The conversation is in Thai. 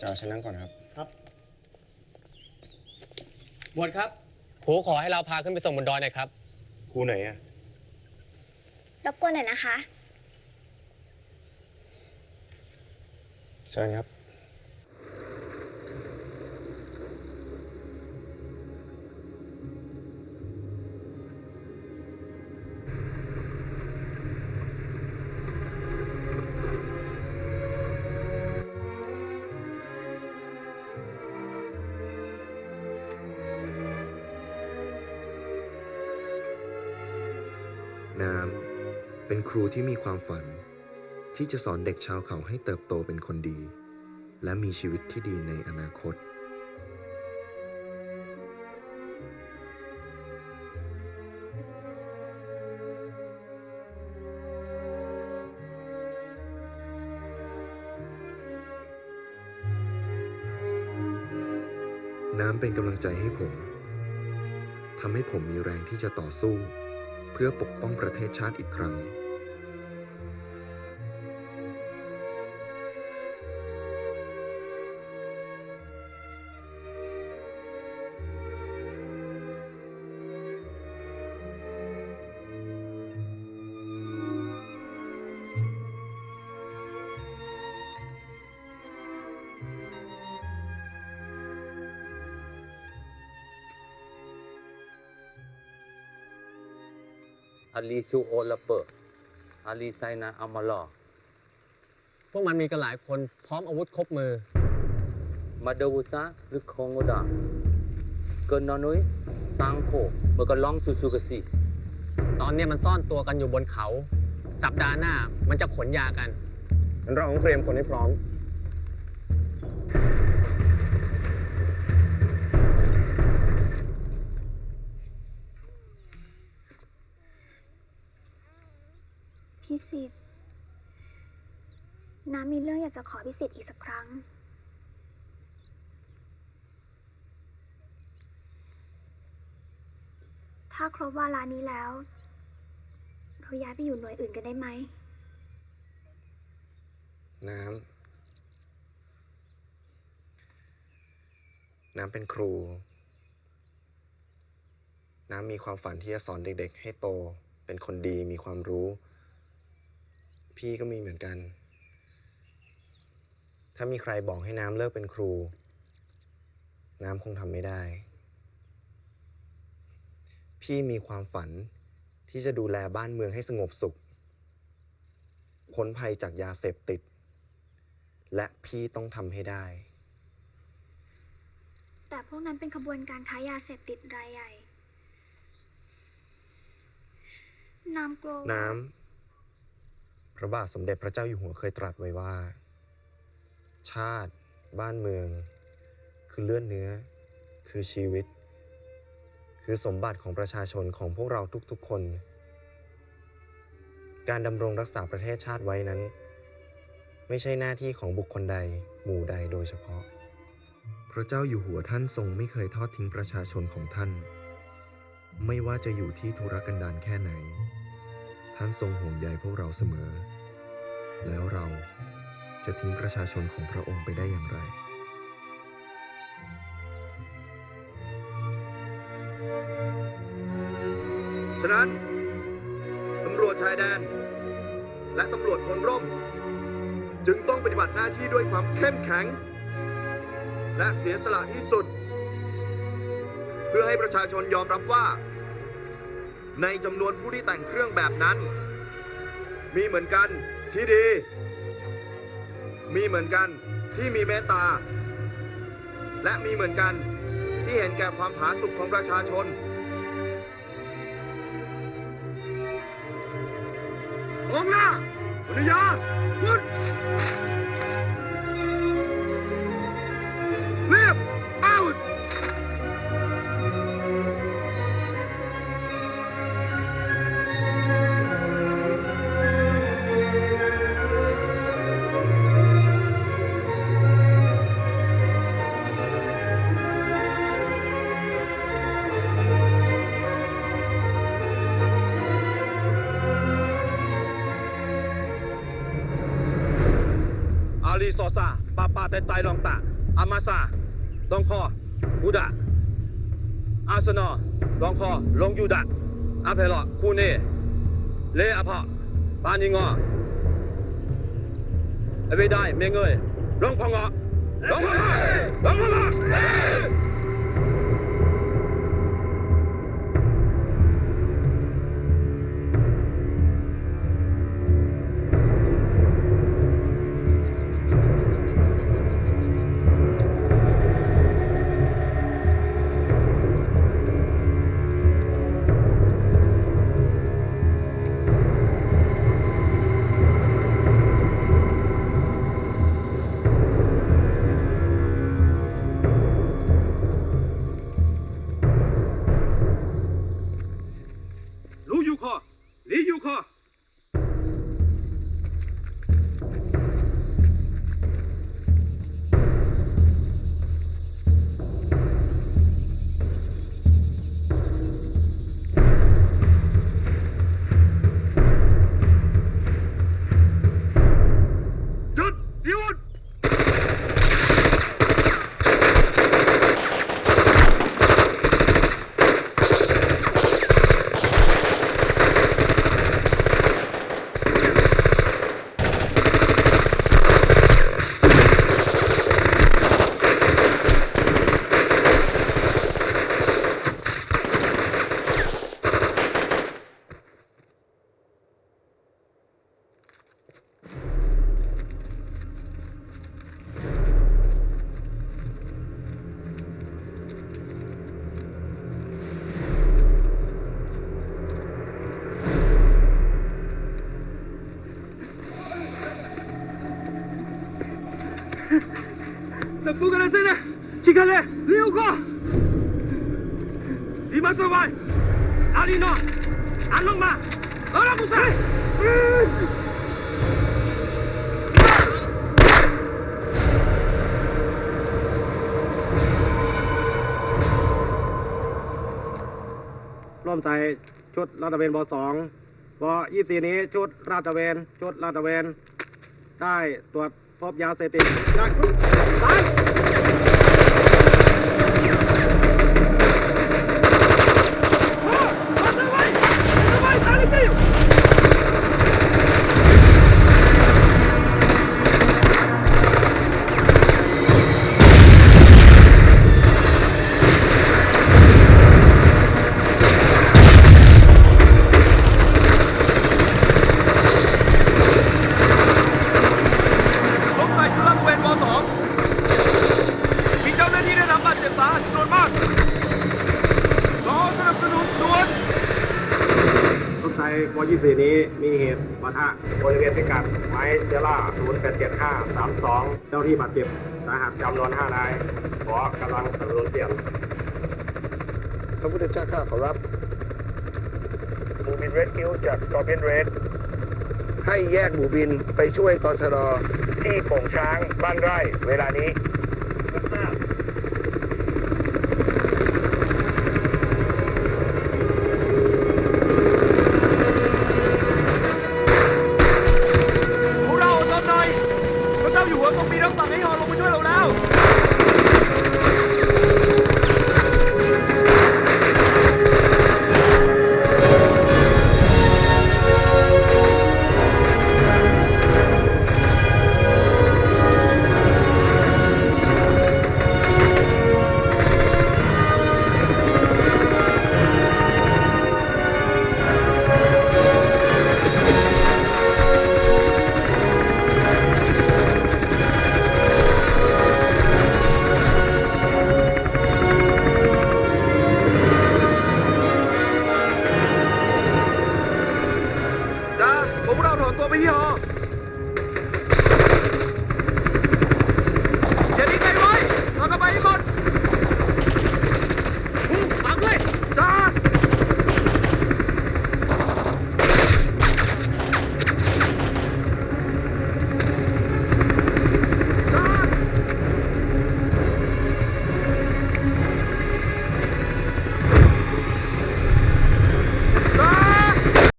จะเอาฉันนั่งก่อนครับหมวดครับครูขอให้เราพาขึ้นไปส่งบนดอยหน่อยครับ ครูไหนอะรบกวนหน่อยนะคะ เชิญครับ น้ำเป็นครูที่มีความฝัน ที่จะสอนเด็กชาวเขาให้เติบโตเป็นคนดี และมีชีวิตที่ดีในอนาคต น้ำเป็นกำลังใจให้ผมทำให้ผมมีแรงที่จะต่อสู้ เพื่อปกป้องประเทศชาติอีกครั้ง Ali su o la pe. Ali sai na amala. พวกมันมีกันหลายคนพร้อมอาวุธครบมือ Madawusa lu kongoda. Ke nanoi sangko bekalong susu kesi. ตอนนี้มันซ่อนตัวกันอยู่บนเขา สัปดาห์หน้ามันจะขนยากันมันเราต้องเตรียมคนให้พร้อม พี่สิทธิ์น้ำมีเรื่องอยากจะขอพี่สิทธิ์อีกสักครั้ง ถ้าครบวาระนี้แล้ว เราย้ายไปอยู่หน่วยอื่นกันได้ไหม น้ำ น้ำเป็นครู น้ำมีความฝันที่จะสอนเด็กๆ ให้โต เป็นคนดีมีความรู้ พี่ก็มีเหมือนกัน ถ้ามีใครบอกให้น้ำเลิกเป็นครู น้ำคงทำไม่ได้ พี่มีความฝันที่จะดูแลบ้านเมืองให้สงบสุข พ้นภัยจากยาเสพติด และพี่ต้องทำให้ได้ แต่พวกนั้นเป็นขบวนการค้ายาเสพติดรายใหญ่ น้ำกลัวว่า น้ำ พระบาทสมเด็จพระเจ้าอยู่หัวเคยตรัสไว้ว่า ชาติ บ้านเมือง คือเลือดเนื้อ คือชีวิต คือสมบัติของประชาชนของพวกเราทุกๆคน การดำรงรักษาประเทศชาติไว้นั้น ไม่ใช่หน้าที่ของบุคคลใดหมู่ใดโดยเฉพาะ พระเจ้าอยู่หัวท่านทรงไม่เคยทอดทิ้งประชาชนของท่าน ไม่ว่าจะอยู่ที่ธุรกันดารแค่ไหน ท่านทรงห่วงใยพวกเราเสมอ แล้วเราจะทิ้งประชาชนของพระองค์ไปได้อย่างไรฉะนั้นตำรวจชายแดน และตำรวจพลร่ม จึงต้องปฏิบัติหน้าที่ด้วยความเข้มแข็ง และเสียสละที่สุด เพื่อให้ประชาชนยอมรับว่า ในจำนวนผู้ที่แต่งเครื่องแบบนั้น มีเหมือนกันที่ดี มีเหมือนกันที่มีเมตตา และมีเหมือนกันที่เห็นแก่ความผาสุกของประชาชนองหน้าภรรยาพุท อลีซอซาปาปาเตไตลองตาอามาซาลองคอบูดาอาสนอลองคอลองยูดาอาเพลอคูเนเลอาพะปานิงอไอเวได้เมงเอ้ยลองพองอลองพองอลองพองอ ลีอยู่ fuga la escena! ¡Chícale! ¡Liuco! ¡Y más robar! ¡Alino! ¡Aloma! ¡Hola, Musa! ร่วมใจชุดลาดตะเวนบอสองบอยี่สี่นี้ชุดลาดตะเวนชุดลาดตะเวน ได้ตรวจพบยาเสพติดได้ ร่วมใจบยี่สี่นี้มีเหตุปะทะบริเวณพิกัดไม้เซล่าศูนย์แปดเจ็ดห้าสามสองเจ้าที่บาดเจ็บสาหัสจำนวนห้านายขอกำลังสนับสนุนเสียงพระพุทธเจ้าข้าขอรับบูบินเรดคิวจากกอร์เบียนเรดให้แยกหมู่บินไปช่วยตชดที่โป่งช้างบ้านไร่เวลานี้